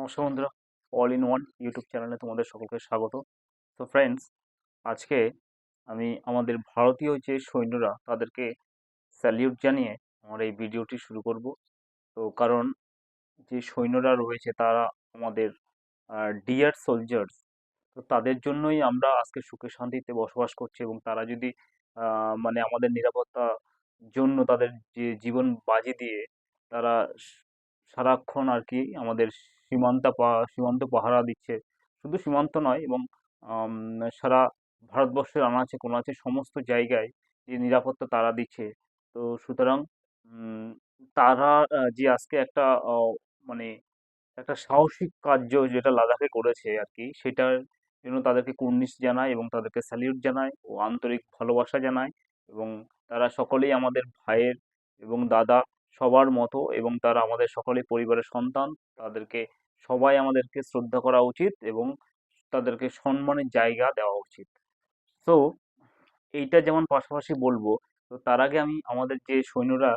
নমস্কার বন্ধুরা। All in one YouTube চ্যানেলে তোমাদের সকলকে স্বাগত। তো ফ্রেন্ডস আজকে আমি আমাদের ভারতীয় যে সৈন্যরা তাদেরকে স্যালিউট জানিয়ে আমার এই ভিডিওটি শুরু করব। তো কারণ যে সৈন্যরা রয়েছে তারা আমাদের ডিয়ার সোলজার্স তো তাদের জন্যই আমরা আজকে সুখে শান্তিতে বসবাস করছি এবং তারা যদি মানে আমাদের নিরাপত্তার জন্য তাদের যে জীবন বাজি দিয়ে তারা সারাক্ষণ আর কি আমাদের সীমান্ত সীমান্ত পাহারা দিচ্ছে। শুধু সীমান্ত নয়, এবং সারা ভারতবর্ষের আনাচে কোনাচে সমস্ত জায়গায় যে নিরাপত্তা তারা দিচ্ছে। তো সুতরাং তারা যে আজকে একটা মানে একটা সাহসিক কার্য যেটা লাদাখে করেছে আর কি সেটার জন্য তাদেরকে কুর্নিশ জানায় এবং তাদেরকে স্যালিউট জানায় ও আন্তরিক ভালোবাসা জানায় এবং তারা সকলেই আমাদের ভাইয়ের এবং দাদা সবার মতো এবং তারা আমাদের সকলেই পরিবারের সন্তান, তাদেরকে সবাই আমাদেরকে শ্রদ্ধা করা উচিত এবং তাদেরকে সম্মানের জায়গা দেওয়া উচিত। তো এইটা যেমন পাশাপাশি বলব, তো তার আগে আমি আমাদের যে সৈন্যরা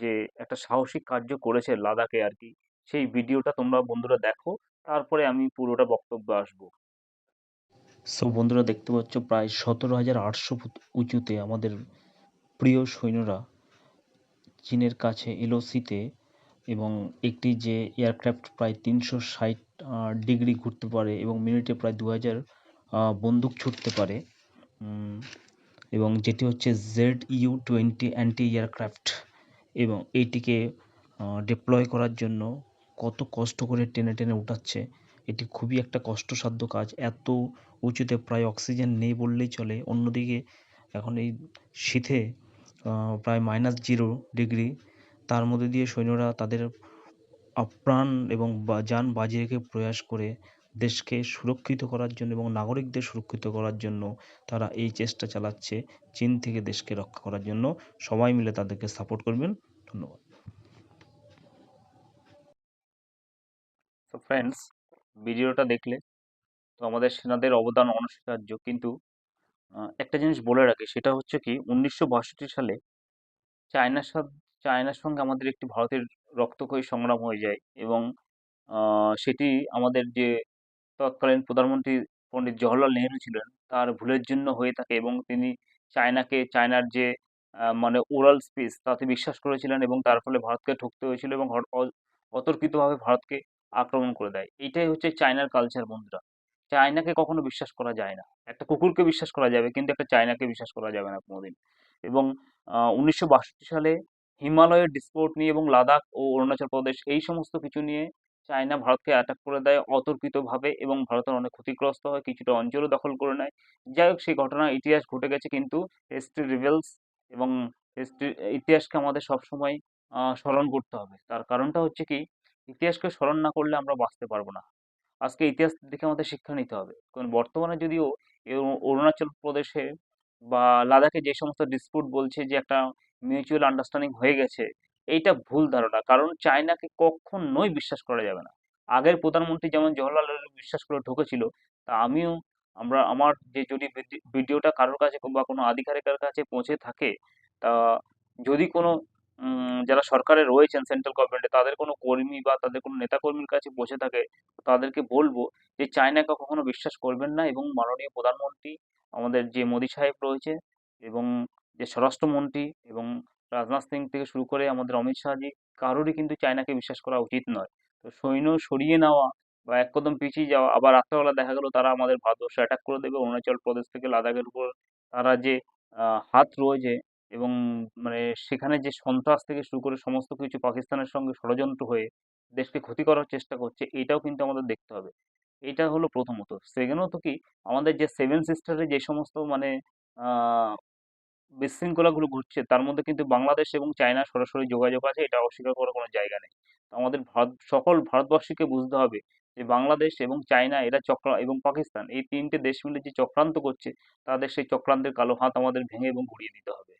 যে একটা সাহসিক কার্য করেছে লাদাখে আর কি, সেই ভিডিওটা তোমরা বন্ধুরা দেখো, তারপরে আমি পুরোটা বক্তব্য আসব। সো বন্ধুরা দেখতে পাচ্ছ প্রায় সতেরো হাজার আটশো ফুট উঁচুতে আমাদের প্রিয় সৈন্যরা চীনের কাছে এলওসিতে এবং একটি যে এয়ারক্রাফট প্রায় তিনশো ষাট ডিগ্রি ঘুরতে পারে এবং মিনিটে প্রায় দু হাজার বন্দুক ছুটতে পারে। এবং যেটি হচ্ছে Z U twenty anti aircraft এবং এইটিকে ডিপ্লয় করার জন্য কত কষ্ট করে টেনে টেনে উঠাচ্ছে, এটি খুবই একটা কষ্টসাধ্য কাজ। এত উঁচুতে প্রায় অক্সিজেন নেই বললেই চলে। অন্যদিকে এখন এই শীতে প্রায় মাইনাস জিরো ডিগ্রি তার মধ্যে দিয়ে সৈন্যরা তাদের আপ্রাণ এবং বা- যান বাজি রেখে প্রয়াস করে দেশকে সুরক্ষিত করার জন্য এবং নাগরিকদের সুরক্ষিত করার জন্য তারা এই চেষ্টা চালাচ্ছে চীন থেকে দেশকে রক্ষা করার জন্য। সবাই মিলে তাদেরকে সাপোর্ট করবেন। ধন্যবাদ। তো ফ্রেন্ডস ভিডিওটা দেখলে তো আমাদের সেনাদের অবদান অনস্বীকার্য। কিন্তু একটা জিনিস বলে রাখি, সেটা হচ্ছে কি, উনিশশো বাষট্টি সালে চায়নার সাথে চায়নার সঙ্গে আমাদের একটি ভারতের রক্তক্ষয়ী সংগ্রাম হয়ে যায় এবং সেটি আমাদের যে তৎকালীন প্রধানমন্ত্রী পণ্ডিত জওহরলাল নেহেরু ছিলেন, তার ভুলের জন্য হয়ে থাকে এবং তিনি চায়নাকে, চায়নার যে মানে ওরাল স্পিচ তাতে বিশ্বাস করেছিলেন এবং তার ফলে ভারতকে ঠকতে হয়েছিল এবং অতর্কিতভাবে ভারতকে আক্রমণ করে দেয়। এইটাই হচ্ছে চায়নার কালচার বন্ধুরা। চায়নাকে কখনো বিশ্বাস করা যায় না। একটা কুকুরকে বিশ্বাস করা যাবে, কিন্তু একটা চায়নাকে বিশ্বাস করা যাবে না কোনোদিন। এবং উনিশশো বাষট্টি সালে হিমালয়ের ডিসপোর্ট নিয়ে এবং লাদাখ ও অরুণাচল প্রদেশ এই সমস্ত কিছু নিয়ে চায়না ভারতকে অ্যাটাক করে দেয় অতর্কিতভাবে এবং ভারতের অনেক ক্ষতিগ্রস্ত হয়। কিছুটা অঞ্চলও দখল করে নেয়। যাই হোক, সেই ঘটনা ইতিহাস ঘটে গেছে কিন্তু হিস্ট্রি রিভেলস এবং হিস্ট্রি ইতিহাসকে আমাদের সবসময় স্মরণ করতে হবে। তার কারণটা হচ্ছে কি, ইতিহাসকে স্মরণ না করলে আমরা বাঁচতে পারব না। আজকে ইতিহাস থেকে আমাদের শিক্ষা নিতে হবে। কারণ বর্তমানে যদিও অরুণাচল প্রদেশে বা লাদাখে যে সমস্ত ডিসপুট বলছে যে একটা মিউচুয়াল আন্ডারস্ট্যান্ডিং হয়ে গেছে, এইটা ভুল ধারণা। কারণ চায়নাকে কখনোই বিশ্বাস করা যাবে না। আগের প্রধানমন্ত্রী যেমন জওহরলাল নেহরু বিশ্বাস করে ঢুকেছিল তা আমিও আমরা, আমার যে যদি ভিডি- ভিডিওটা কারোর কাছে বা কোনো আধিকারিকের কাছে পৌঁছে থাকে, তা যদি কোনো যারা সরকারে রয়েছেন সেন্ট্রাল গভর্নমেন্টে তাদের কোনো কর্মী বা তাদের কোনো নেতাকর্মীর কাছে পৌঁছে থাকে, তাদেরকে বলব যে চায়নাকে কখনো বিশ্বাস করবেন না এবং মাননীয় প্রধানমন্ত্রী, আমাদের যে মোদী সাহেব রয়েছে এবং যে স্বরাষ্ট্রমন্ত্রী এবং রাজনাথ সিং থেকে শুরু করে আমাদের অমিত শাহজি কারোরই কিন্তু চায়নাকে বিশ্বাস করা উচিত নয়। তো সৈন্য সরিয়ে নেওয়া বা এক কদম পিছিয়ে যাওয়া, আবার রাত্রেবেলা দেখা গেলো তারা আমাদের ভারতবর্ষে অ্যাটাক করে দেবে, অরুণাচল প্রদেশ থেকে লাদাখের উপর তারা যে হাত রয়েছে এবং মানে সেখানে যে সন্ত্রাস থেকে শুরু করে সমস্ত কিছু পাকিস্তানের সঙ্গে ষড়যন্ত্র হয়ে দেশকে ক্ষতি করার চেষ্টা করছে, এটাও কিন্তু আমাদের দেখতে হবে। এটা হলো প্রথমত। সেকেন্ডত কি, আমাদের যে সেভেন সিস্টারে যে সমস্ত মানে বিশৃঙ্খলাগুলো ঘটছে, তার মধ্যে কিন্তু বাংলাদেশ এবং চায়না সরাসরি যোগাযোগ আছে, এটা অস্বীকার করার কোনো জায়গা নেই। তো আমাদের ভারত সকল ভারতবাসীকে বুঝতে হবে যে বাংলাদেশ এবং চায়না, এরা চক্র, এবং পাকিস্তান, এই তিনটে দেশ মিলে যে চক্রান্ত করছে, তাদের সেই চক্রান্তের কালো হাত আমাদের ভেঙে এবং গুঁড়িয়ে দিতে হবে।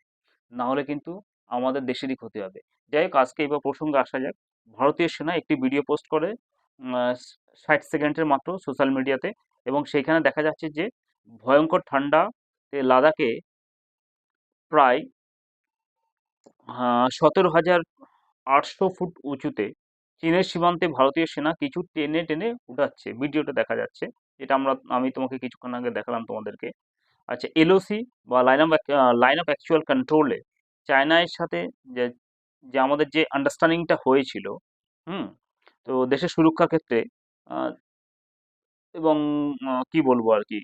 না হলে কিন্তু আমাদের দেশেরই ক্ষতি হবে। যাই হোক, আজকে এবার প্রসঙ্গে আসা যাক। ভারতীয় সেনা একটি ভিডিও পোস্ট করে ষাট সেকেন্ডের মাত্র সোশ্যাল মিডিয়াতে এবং সেইখানে দেখা যাচ্ছে যে ভয়ঙ্কর ঠান্ডাতে লাদাখে প্রায় সতেরো হাজার আটশো ফুট উঁচুতে চীনের সীমান্তে ভারতীয় সেনা কিছু টেনে টেনে উঠাচ্ছে। ভিডিওটা দেখা যাচ্ছে। যেটা আমরা, আমি তোমাকে কিছুক্ষণ আগে দেখালাম তোমাদেরকে। আচ্ছা এলওসি বা line of line of actual কন্ট্রোলে চায়নার সাথে যে যে আমাদের যে আন্ডারস্ট্যান্ডিংটা হয়েছিল, হুম, তো দেশের সুরক্ষা ক্ষেত্রে এবং কি বলব আর কি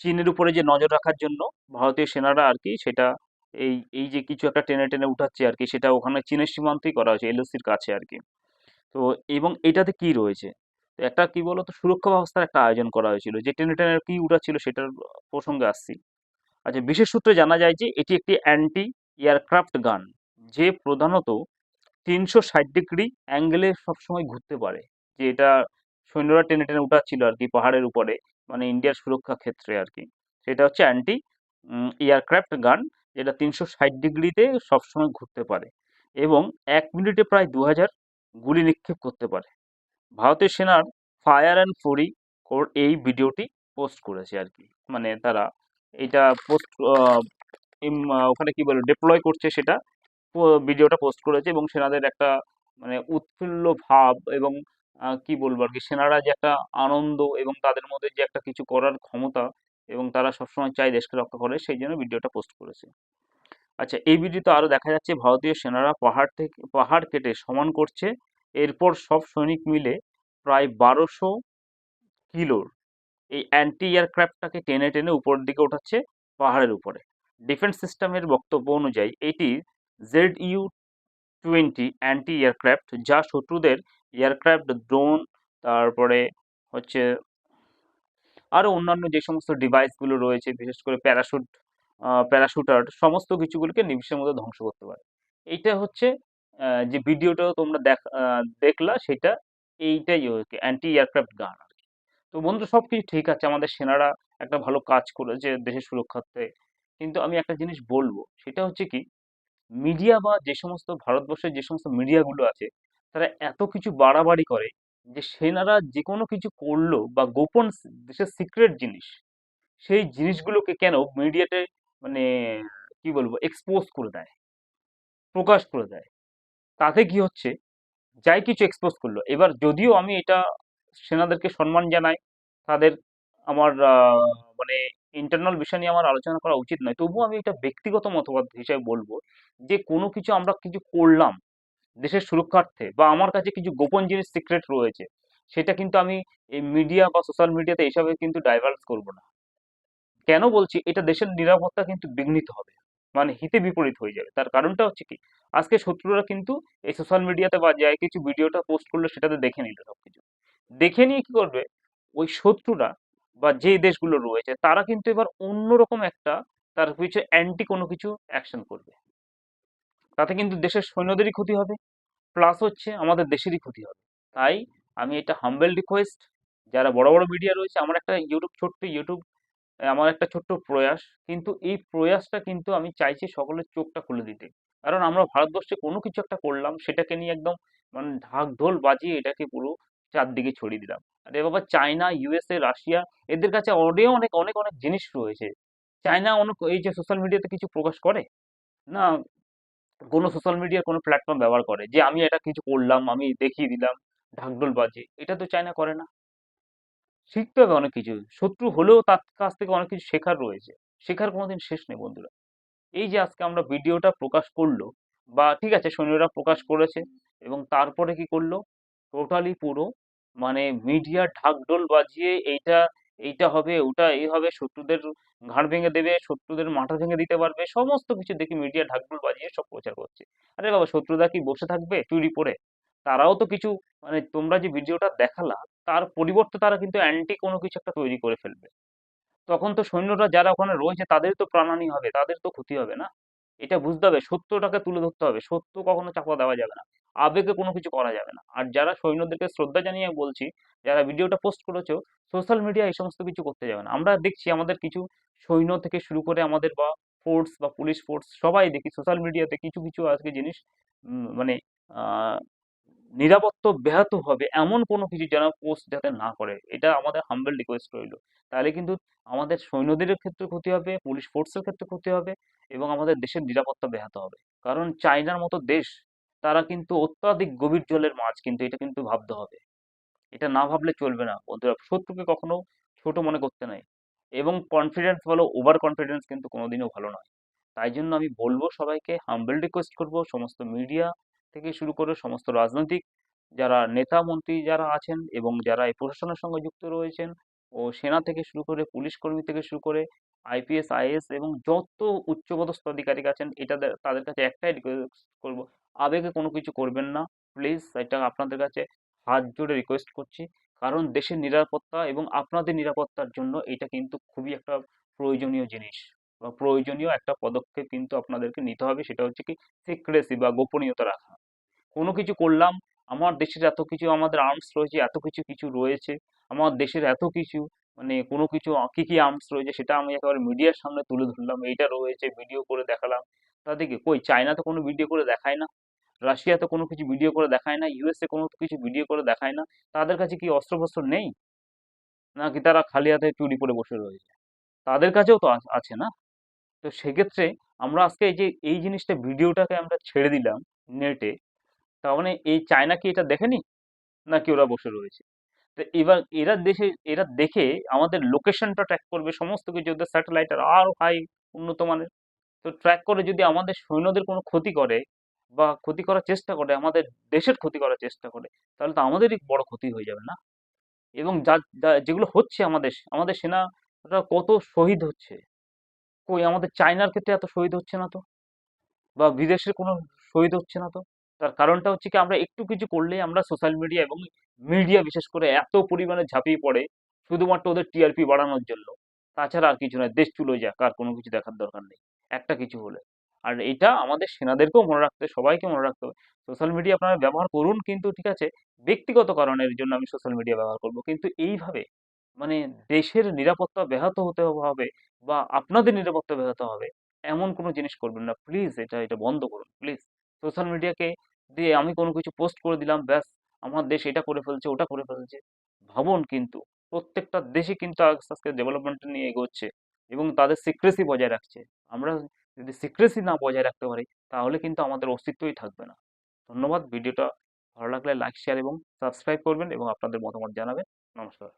চীনের উপরে যে নজর রাখার জন্য ভারতীয় সেনারা আর কি সেটা এই এই যে কিছু একটা টেনে টেনে উঠাচ্ছে আর কি, সেটা ওখানে চীনের সীমান্তেই করা হয়েছে, এলওসির কাছে আর কি। তো এবং এটাতে কি রয়েছে? একটা কি বলতো, সুরক্ষা ব্যবস্থার একটা আয়োজন করা হয়েছিল, যে টেনে টেনে কি উঠাচ্ছিল সেটার প্রসঙ্গে আসছি। আচ্ছা বিশেষ সূত্রে জানা যায় যে এটি একটি অ্যান্টি এয়ারক্রাফট গান যে প্রধানত তিনশো ষাট ডিগ্রি অ্যাঙ্গেলে সবসময় ঘুরতে পারে, যে এটা সৈন্যরা টেনে টেনে উঠাচ্ছিল আর কি পাহাড়ের উপরে। মানে ইন্ডিয়ার সুরক্ষা ক্ষেত্রে আর কি সেটা হচ্ছে অ্যান্টি এয়ারক্রাফট গান যেটা তিনশো ষাট ডিগ্রিতে সবসময় ঘুরতে পারে এবং এক মিনিটে প্রায় দু হাজার গুলি নিক্ষেপ করতে পারে। ভারতের সেনার ফায়ার অ্যান্ড ফোরি কোর এই ভিডিওটি পোস্ট করেছে আর কি মানে তারা এটা পোস্ট ওখানে কি বলে ডিপ্লয় করছে সেটা ভিডিওটা পোস্ট করেছে এবং সেনাদের একটা মানে উৎফুল্ল ভাব এবং কি বলব আর কি সেনারা যে একটা আনন্দ এবং তাদের মধ্যে যে একটা কিছু করার ক্ষমতা এবং তারা সবসময় চায় দেশকে রক্ষা করে, সেই জন্য ভিডিওটা পোস্ট করেছে। আচ্ছা এই ভিডিওতে আরও দেখা যাচ্ছে ভারতীয় সেনারা পাহাড় থেকে, পাহাড় কেটে সমান করছে। এরপর সব সৈনিক মিলে প্রায় বারোশো কিলোর এই অ্যান্টি এয়ারক্রাফটটাকে টেনে টেনে উপরের দিকে ওঠাচ্ছে পাহাড়ের উপরে। ডিফেন্স সিস্টেমের বক্তব্য অনুযায়ী, এটি Z U twenty anti aircraft যা শত্রুদের এয়ারক্রাফট, ড্রোন, তারপরে হচ্ছে আরও অন্যান্য যে সমস্ত ডিভাইসগুলো রয়েছে, বিশেষ করে প্যারাশুট প্যারাশুটার, সমস্ত কিছুগুলোকে নিমিষের মধ্যে ধ্বংস করতে পারে। এইটা হচ্ছে যে ভিডিওটা তোমরা দেখ দেখলা সেটা এইটাই অ্যান্টি এয়ারক্রাফট গান আর কি। তো বন্ধু, সব কিছু ঠিক আছে, আমাদের সেনারা একটা ভালো কাজ করেছে দেশের সুরক্ষার্থে কিন্তু আমি একটা জিনিস বলব, সেটা হচ্ছে কি মিডিয়া বা যে সমস্ত ভারতবর্ষের যে সমস্ত মিডিয়াগুলো আছে তারা এত কিছু বাড়াবাড়ি করে যে সেনারা যে কোনো কিছু করল বা গোপন দেশের সিক্রেট জিনিস সেই জিনিসগুলোকে কেন মিডিয়াতে মানে কি বলব এক্সপোজ করে দেয় প্রকাশ করে দেয়। তাতে কি হচ্ছে? যাই কিছু এক্সপোজ করল। এবার যদিও আমি এটা সেনাদেরকে সম্মান জানাই তাদের আমার মানে ইন্টারনাল বিষয় নিয়ে আমার আলোচনা করা উচিত নয়। তবুও আমি এটা ব্যক্তিগত মতবাদ হিসেবে বলব যে কোনো কিছু আমরা কিছু করলাম দেশের সুরক্ষার্থে বা আমার কাছে কিছু গোপন জিনিস সিক্রেট রয়েছে, সেটা কিন্তু আমি এই মিডিয়া বা সোশ্যাল মিডিয়াতে এসবে কিন্তু ডাইভার্স করব না। কেন বলছি? এটা দেশের নিরাপত্তা কিন্তু বিঘ্নিত হবে মানে হিতে বিপরীত হয়ে যাবে। তার কারণটা হচ্ছে কি? আজকে শত্রুরা কিন্তু এই সোশ্যাল মিডিয়াতে বা যাই কিছু ভিডিওটা পোস্ট করল সেটাতে দেখে নিল সব কিছু দেখে নিয়ে কি করবে? ওই শত্রুরা বা যে দেশগুলো রয়েছে, তারা কিন্তু এবার অন্যরকম একটা, তার পিছনে অ্যান্টি কোনো কিছু অ্যাকশন করবে। তাতে কিন্তু দেশের সৈন্যদেরই ক্ষতি হবে। প্লাস হচ্ছে আমাদের দেশেরই ক্ষতি হবে। তাই আমি এটা হাম্বেল রিকোয়েস্ট যারা বড় বড় মিডিয়া রয়েছে, আমার একটা ইউটিউব ছোট্ট ইউটিউব আমার একটা ছোট্ট প্রয়াস, কিন্তু এই প্রয়াসটা কিন্তু আমি চাইছি সকলের চোখটা খুলে দিতে। কারণ আমরা ভারতবর্ষে কোনো কিছু একটা করলাম, সেটাকে নিয়ে একদম মানে ঢাক ঢোল বাজিয়ে এটাকে পুরো চারদিকে ছড়িয়ে দিলাম। আরে বাবা চায়না ইউএসএ রাশিয়া এদের কাছে অনেক অনেক অনেক অনেক জিনিস রয়েছে। চায়না অনেক, এই যে সোশ্যাল মিডিয়াতে কিছু প্রকাশ করে? না কোনো সোশ্যাল মিডিয়ার কোনো প্ল্যাটফর্ম ব্যবহার করে যে আমি এটা কিছু করলাম, আমি দেখিয়ে দিলাম, ঢাকঢোল বাজে, এটা তো চায়না করে না। শিখতে হবে অনেক কিছু। শত্রু হলেও তার কাছ থেকে অনেক কিছু শেখার রয়েছে। শেখার কোনোদিন শেষ নেই বন্ধুরা। এই যে আজকে আমরা ভিডিওটা প্রকাশ করল, বা ঠিক আছে, সৈন্যরা প্রকাশ করেছে, এবং তারপরে কি করল? টোটালি পুরো মানে মিডিয়া ঢাকঢোল বাজিয়ে এইটা এইটা হবে, ওটা, এই হবে, শত্রুদের ঘাড় ভেঙে দেবে, শত্রুদের মাথা ভেঙে দিতে পারবে, সমস্ত কিছু দেখি মিডিয়া ঢাকঢোল বাজিয়ে সব প্রচার করছে। আরে বাবা, শত্রুরা কি বসে থাকবে চুরি পরে তারাও তো কিছু মানে তোমরা যে ভিডিওটা দেখালা, তার পরিবর্তে তারা কিন্তু অ্যান্টি কোনো কিছু একটা তৈরি করে ফেলবে। তখন তো সৈন্যরা যারা ওখানে রয়েছে, তাদের তো প্রাণহানি হবে, তাদের তো ক্ষতি হবে না? এটা বুঝতে হবে, সত্যটাকে তুলে ধরতে হবে, সত্য কখনো চাপা দেওয়া যাবে না, আবেগে কোনো কিছু করা যাবে না। আর যারা সৈন্যদেরকে শ্রদ্ধা জানিয়ে বলছি, যারা ভিডিওটা পোস্ট করেছ সোশ্যাল মিডিয়া এই সমস্ত কিছু করতে যাবে না। আমরা দেখছি আমাদের কিছু সৈন্য থেকে শুরু করে আমাদের বা ফোর্স বা পুলিশ ফোর্স সবাই দেখি সোশ্যাল মিডিয়াতে কিছু কিছু আজকে জিনিস মানে নিরাপত্তা ব্যাহত হবে এমন কোনো কিছু যেন পোস্ট যাতে না করে। এটা আমাদের হাম্বেল রিকোয়েস্ট রইল। তাহলে কিন্তু আমাদের সৈন্যদের ক্ষেত্রে ক্ষতি হবে পুলিশ ফোর্সের ক্ষেত্রে ক্ষতি হবে এবং আমাদের দেশের নিরাপত্তা ব্যাহত হবে। কারণ চায়নার মতো দেশ, তারা কিন্তু অত্যাধিক গভীর জলের মাছ কিন্তু এটা কিন্তু ভাবতে হবে। এটা না ভাবলে চলবে না বন্ধুরা। শত্রুকে কখনো ছোট মনে করতে নাই। এবং কনফিডেন্স বলো ওভার কনফিডেন্স কিন্তু কোনোদিনও ভালো নয়। তাই জন্য আমি বলব সবাইকে হাম্বেল রিকোয়েস্ট করব, সমস্ত মিডিয়া থেকে শুরু করে সমস্ত রাজনৈতিক যারা নেতা, মন্ত্রী যারা আছেন এবং যারা এই প্রশাসনের সঙ্গে যুক্ত রয়েছেন ও সেনা থেকে শুরু করে পুলিশ কর্মী থেকে শুরু করে আইপিএস আইএস এবং যত উচ্চপদস্থ আধিকারিক আছেন, এটা তাদের কাছে একটাই রিকোয়েস্ট করব, আবেগে কোনো কিছু করবেন না। প্লিজ এটা আপনাদের কাছে হাত জোড়ে রিকোয়েস্ট করছি। কারণ দেশের নিরাপত্তা এবং আপনাদের নিরাপত্তার জন্য এটা কিন্তু খুবই একটা প্রয়োজনীয় জিনিস বা প্রয়োজনীয় একটা পদক্ষেপ কিন্তু আপনাদেরকে নিতে হবে, সেটা হচ্ছে কি সিক্রেসি বা গোপনীয়তা রাখা। কোনো কিছু করলাম, আমার দেশের এত কিছু, আমাদের আর্মস রয়েছে, এত কিছু কিছু রয়েছে, আমার দেশের এত কিছু মানে কোনো কিছু কি কি আর্মস রয়েছে সেটা আমি একেবারে মিডিয়ার সামনে তুলে ধরলাম, এইটা রয়েছে ভিডিও করে দেখালাম। তাদেরকে, কই, চায়না তো কোনো ভিডিও করে দেখায় না। রাশিয়া তো কোনো কিছু ভিডিও করে দেখায় না ইউএসএ কোনো কিছু ভিডিও করে দেখায় না, তাদের কাছে কি অস্ত্রশস্ত্র নেই? নাকি তারা খালি হাতে চুরি করে বসে রয়েছে? তাদের কাছেও তো আছে না? তো সেক্ষেত্রে আমরা আজকে এই যে, এই জিনিসটা ভিডিওটাকে আমরা ছেড়ে দিলাম নেটে তার মানে এই চায়না কি এটা দেখেনি? নাকি ওরা বসে রয়েছে? তো এবার এরা দেশে, এরা দেখে আমাদের লোকেশনটা ট্র্যাক করবে, সমস্ত কিছু, ওদের স্যাটেলাইটের আরও হাই উন্নত মানের। তো ট্র্যাক করে যদি আমাদের সৈন্যদের কোনো ক্ষতি করে বা ক্ষতি করার চেষ্টা করে, আমাদের দেশের ক্ষতি করার চেষ্টা করে, তাহলে তো আমাদেরই বড় ক্ষতি হয়ে যাবে না? এবং যা যেগুলো হচ্ছে আমাদের আমাদের সেনারা কত শহীদ হচ্ছে? কই আমাদের চায়নার ক্ষেত্রে এত শহীদ হচ্ছে না তো? বা বিদেশের কোনো শহীদ হচ্ছে না তো? তার কারণটা হচ্ছে কি, আমরা একটু কিছু করলেই আমরা সোশ্যাল মিডিয়া এবং মিডিয়া বিশেষ করে এত পরিমাণে ঝাঁপিয়ে পড়ে, শুধুমাত্র ওদের টিআরপি বাড়ানোর জন্য। তাছাড়া আর কিছু নয়, দেশ চুলো যাক, আর কোনো কিছু দেখার দরকার নেই, একটা কিছু হলে। আর এটা আমাদের সেনাদেরকেও মনে রাখতে সবাইকে মনে রাখতে হবে। সোশ্যাল মিডিয়া আপনারা ব্যবহার করুন কিন্তু ঠিক আছে, ব্যক্তিগত কারণের জন্য আমি সোশ্যাল মিডিয়া ব্যবহার করব। কিন্তু এইভাবে মানে দেশের নিরাপত্তা ব্যাহত হতে হবে বা আপনাদের নিরাপত্তা ব্যাহত হবে এমন কোনো জিনিস করবেন না। প্লিজ এটা এটা বন্ধ করুন প্লিজ সোশ্যাল মিডিয়াকে দিয়ে আমি কোনো কিছু পোস্ট করে দিলাম, ব্যাস, আমার দেশ এটা করে ফেলছে, ওটা করে ফেলছে। ভাবুন কিন্তু, প্রত্যেকটা দেশে কিন্তু আস্তে আস্তে ডেভেলপমেন্ট নিয়ে এগোচ্ছে এবং তাদের সিক্রেসি বজায় রাখছে। আমরা যদি সিক্রেসি না বজায় রাখতে পারি, তাহলে কিন্তু আমাদের অস্তিত্বই থাকবে না। ধন্যবাদ, ভিডিওটা ভালো লাগলে লাইক শেয়ার এবং সাবস্ক্রাইব করবেন এবং আপনাদের মতামত জানাবেন। নমস্কার।